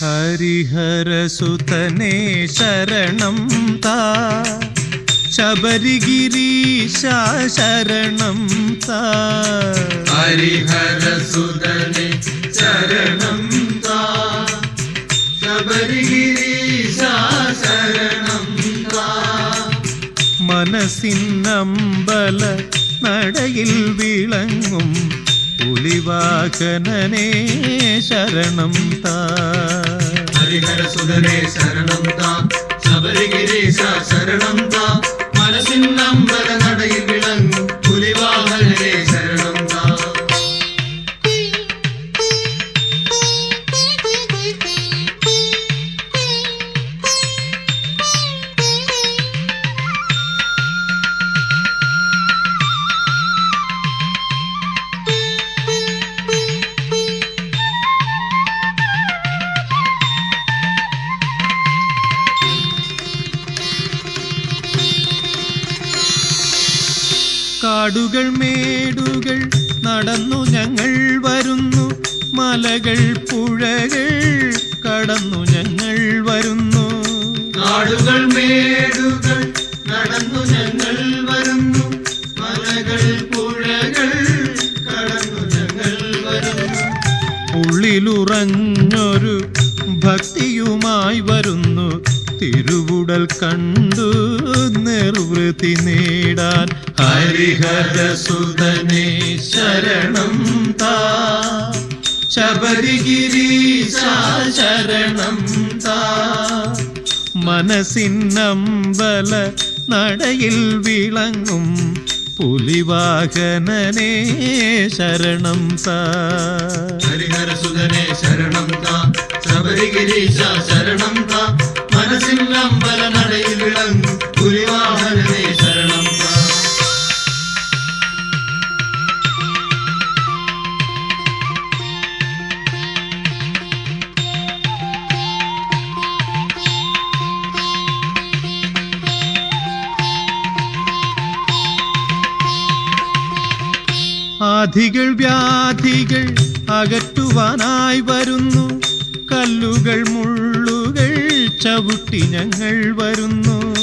ഹരിഹരസുതനേ ശരണം താ. ശബരിഗിരീശ ശരണം താ. ഹരിഹരസുതനെ ശരണം താ. ശബരിഗിരീശ ശരണം താ. മനസ്സിനമ്പല നടയിൽ വിളങ്ങും പുലിവാഹനനേ ശരണം താ. ശരണം താ. ശബരിഗിരീശ ശരണം താ. മനസ്സിന്നമ്പല നടയിൽ വിളങ്ങും പുലിവാഹനനെ ശരണം കാടുകൾ മേടുകൾ നടന്നു ഞങ്ങൾ വരുന്നു. മലകൾ പുഴകൾ കടന്നു ഞങ്ങൾ വരുന്നു. കാടുകൾ മേടുകൾ നടന്നു ഞങ്ങൾ വരുന്നു. മലകൾ പുഴകൾ കടന്നു ഞങ്ങൾ വരുന്നു. ഉള്ളിലുറഞ്ഞൊരു ഭക്തിയുമായി വരുന്നു. തിരുവുടൽ കണ്ടു നിർവൃത്തി നേടാൻ ഹരിഹരസുതനേ ശരണം താ. ശബരിഗിരീശ ശരണം താ. മനസിന്നമ്പല നടയിൽ വിളങ്ങും പുലിവാഹനനേ ശരണം താ. ഹരിഹരസുതനെ ശരണം താ. ശബരിഗിരീശ ശരണം താ. താ ആധികൾ വ്യാധികൾ അകറ്റുവാനായി വരുന്നു. കല്ലുകൾ മുള്ളുകൾ ചവിട്ടി ഞങ്ങൾ വരുന്നു.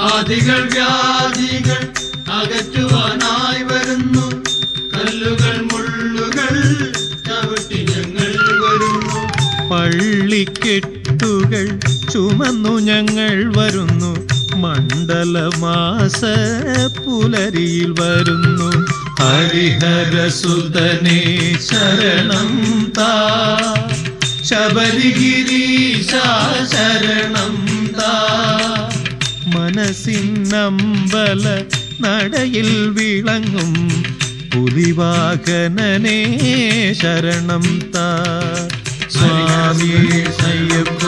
ആദികൾ വ്യാധികൾ അകറ്റുവാനായി വരുന്നു. കല്ലുകൾ മുള്ളുകൾ ചവിട്ടി ഞങ്ങൾ വരുന്നു. പള്ളിക്കെട്ടുകൾ ചുമന്നു ഞങ്ങൾ വരുന്നു. മണ്ഡലമാസ പുലരിയിൽ വരുന്നു. ഹരിഹരസുതനേ ശരണം താ. ശബരിഗിരീശ ശരണം താ മനസ്സിനമ്പല നടയിൽ വിളങ്ങും പുലിവാകനേ ശരണം താ സ്വാമി സയ്യപ്പോ